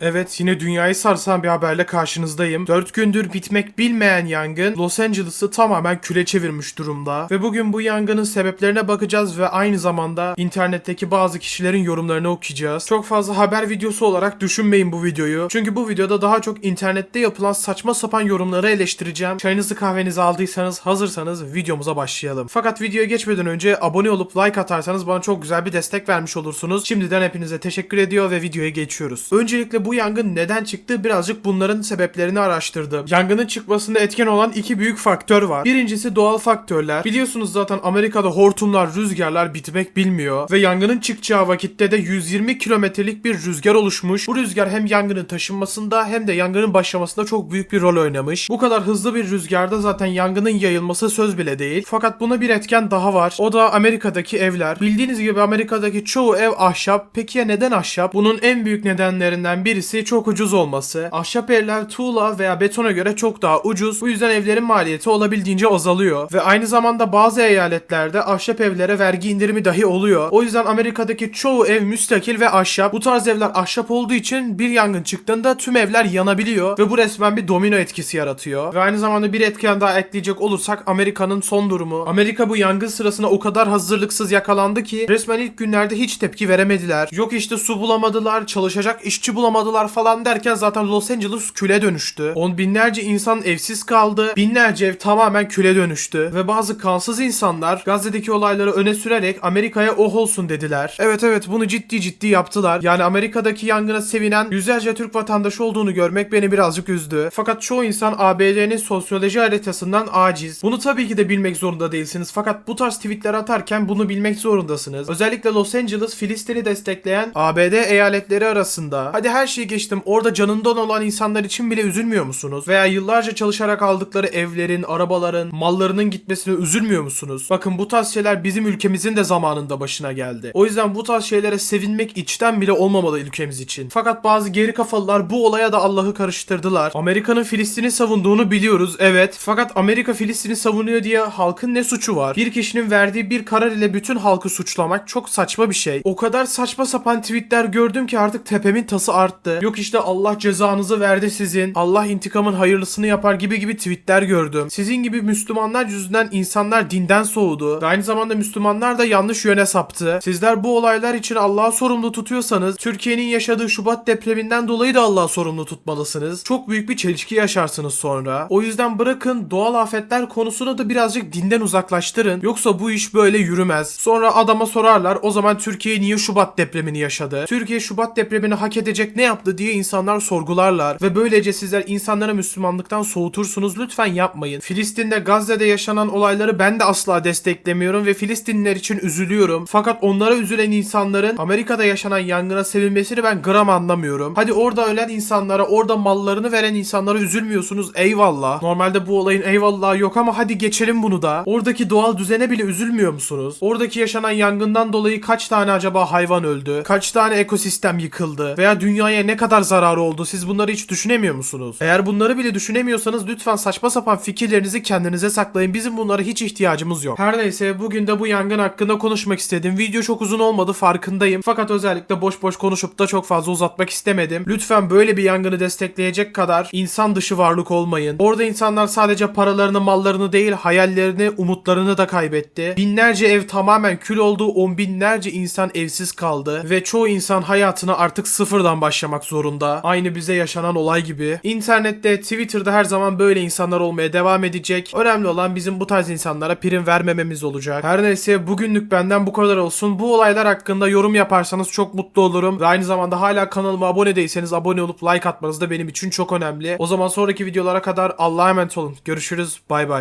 Evet yine dünyayı sarsan bir haberle karşınızdayım. 4 gündür bitmek bilmeyen yangın Los Angeles'ı tamamen küle çevirmiş durumda. Ve bugün bu yangının sebeplerine bakacağız ve aynı zamanda internetteki bazı kişilerin yorumlarını okuyacağız. Çok fazla haber videosu olarak düşünmeyin bu videoyu. Çünkü bu videoda daha çok internette yapılan saçma sapan yorumları eleştireceğim. Çayınızı kahvenizi aldıysanız hazırsanız videomuza başlayalım. Fakat videoya geçmeden önce abone olup like atarsanız bana çok güzel bir destek vermiş olursunuz. Şimdiden hepinize teşekkür ediyor ve videoya geçiyoruz. Öncelikle bu yangın neden çıktı birazcık bunların sebeplerini araştırdım. Yangının çıkmasında etken olan iki büyük faktör var. Birincisi doğal faktörler. Biliyorsunuz zaten Amerika'da hortumlar, rüzgarlar bitmek bilmiyor ve yangının çıkacağı vakitte de 120 kilometrelik bir rüzgar oluşmuş. Bu rüzgar hem yangının taşınmasında hem de yangının başlamasında çok büyük bir rol oynamış. Bu kadar hızlı bir rüzgarda zaten yangının yayılması söz bile değil. Fakat buna bir etken daha var. O da Amerika'daki evler. Bildiğiniz gibi Amerika'daki çoğu ev ahşap. Peki ya neden ahşap? Bunun en büyük nedenlerinden birisi çok ucuz olması. Ahşap evler tuğla veya betona göre çok daha ucuz. Bu yüzden evlerin maliyeti olabildiğince azalıyor. Ve aynı zamanda bazı eyaletlerde ahşap evlere vergi indirimi dahi oluyor. O yüzden Amerika'daki çoğu ev müstakil ve ahşap. Bu tarz evler ahşap olduğu için bir yangın çıktığında tüm evler yanabiliyor ve bu resmen bir domino etkisi yaratıyor. Ve aynı zamanda bir etken daha ekleyecek olursak Amerika'nın son durumu. Amerika bu yangın sırasında o kadar hazırlıksız yakalandı ki resmen ilk günlerde hiç tepki veremediler. Yok işte su bulamadılar, çalışacak işçi bulamadılar falan derken zaten Los Angeles küle dönüştü. On binlerce insan evsiz kaldı. Binlerce ev tamamen küle dönüştü. Ve bazı kansız insanlar Gazze'deki olayları öne sürerek Amerika'ya oh olsun dediler. Evet evet bunu ciddi ciddi yaptılar. Yani Amerika'daki yangına sevinen yüzlerce Türk vatandaşı olduğunu görmek beni birazcık üzdü. Fakat çoğu insan ABD'nin sosyoloji haritasından aciz. Bunu tabii ki de bilmek zorunda değilsiniz. Fakat bu tarz tweetler atarken bunu bilmek zorundasınız. Özellikle Los Angeles Filistin'i destekleyen ABD eyaletleri arasında. Hadi her şeyi geçtim. Orada canından olan insanlar için bile üzülmüyor musunuz? Veya yıllarca çalışarak aldıkları evlerin, arabaların, mallarının gitmesine üzülmüyor musunuz? Bakın bu tarz şeyler bizim ülkemizin de zamanında başına geldi. O yüzden bu tarz şeylere sevinmek içten bile olmamalı ülkemiz için. Fakat bazı geri kafalılar bu olaya da Allah'ı karıştırdılar. Amerika'nın Filistin'i savunduğunu biliyoruz evet. Fakat Amerika Filistin'i savunuyor diye halkın ne suçu var? Bir kişinin verdiği bir karar ile bütün halkı suçlamak çok saçma bir şey. O kadar saçma sapan tweetler gördüm ki artık tepemin tası arttı. Yok işte Allah cezanızı verdi sizin. Allah intikamın hayırlısını yapar gibi gibi tweetler gördüm. Sizin gibi Müslümanlar yüzünden insanlar dinden soğudu. Ve aynı zamanda Müslümanlar da yanlış yöne saptı. Sizler bu olaylar için Allah'a sorumlu tutuyorsanız Türkiye'nin yaşadığı Şubat depreminden dolayı da Allah'a sorumlu tutmalısınız. Çok büyük bir çelişki yaşarsınız sonra. O yüzden bırakın doğal afetler konusunu da birazcık dinden uzaklaştırın. Yoksa bu iş böyle yürümez. Sonra adama sorarlar o zaman Türkiye niye Şubat depremini yaşadı? Türkiye Şubat depremini hak edecek ne yaptı diye insanlar sorgularlar. Ve böylece sizler insanlara Müslümanlıktan soğutursunuz. Lütfen yapmayın. Filistin'de Gazze'de yaşanan olayları ben de asla desteklemiyorum ve Filistinliler için üzülüyorum. Fakat onlara üzülen insanların Amerika'da yaşanan yangına sevinmesini ben gram anlamıyorum. Hadi orada ölen insanlara, orada mallarını veren insanlara üzülmüyorsunuz. Eyvallah. Normalde bu olayın eyvallah yok ama hadi geçelim bunu da. Oradaki doğal düzene bile üzülmüyor musunuz? Oradaki yaşanan yangından dolayı kaç tane acaba hayvan öldü? Kaç tane ekosistem yıkıldı? Veya dünyaya ne kadar zararı oldu? Siz bunları hiç düşünemiyor musunuz? Eğer bunları bile düşünemiyorsanız lütfen saçma sapan fikirlerinizi kendinize saklayın. Bizim bunlara hiç ihtiyacımız yok. Her neyse bugün de bu yangın hakkında konuşmak istedim. Video çok uzun olmadı farkındayım. Fakat özellikle boş boş konuşup da çok fazla uzatmak istemedim. Lütfen böyle bir yangını destekleyecek kadar insan dışı varlık olmayın. Orada insanlar sadece paralarını, mallarını değil hayallerini, umutlarını da kaybetti. Binlerce ev tamamen kül oldu. On binlerce insan evsiz kaldı. Ve çoğu insan hayatına artık sıfırdan başlamak zorunda. Aynı bize yaşanan olay gibi. İnternette, Twitter'da her zaman böyle insanlar olmaya devam edecek. Önemli olan bizim bu tarz insanlara prim vermememiz olacak. Her neyse bugünlük benden bu kadar olsun. Bu olaylar hakkında yorum yaparsanız çok mutlu olurum. Ve aynı zamanda hala kanalıma abone değilseniz abone olup like atmanız da benim için çok önemli. O zaman sonraki videolara kadar Allah'a emanet olun. Görüşürüz. Bay bay.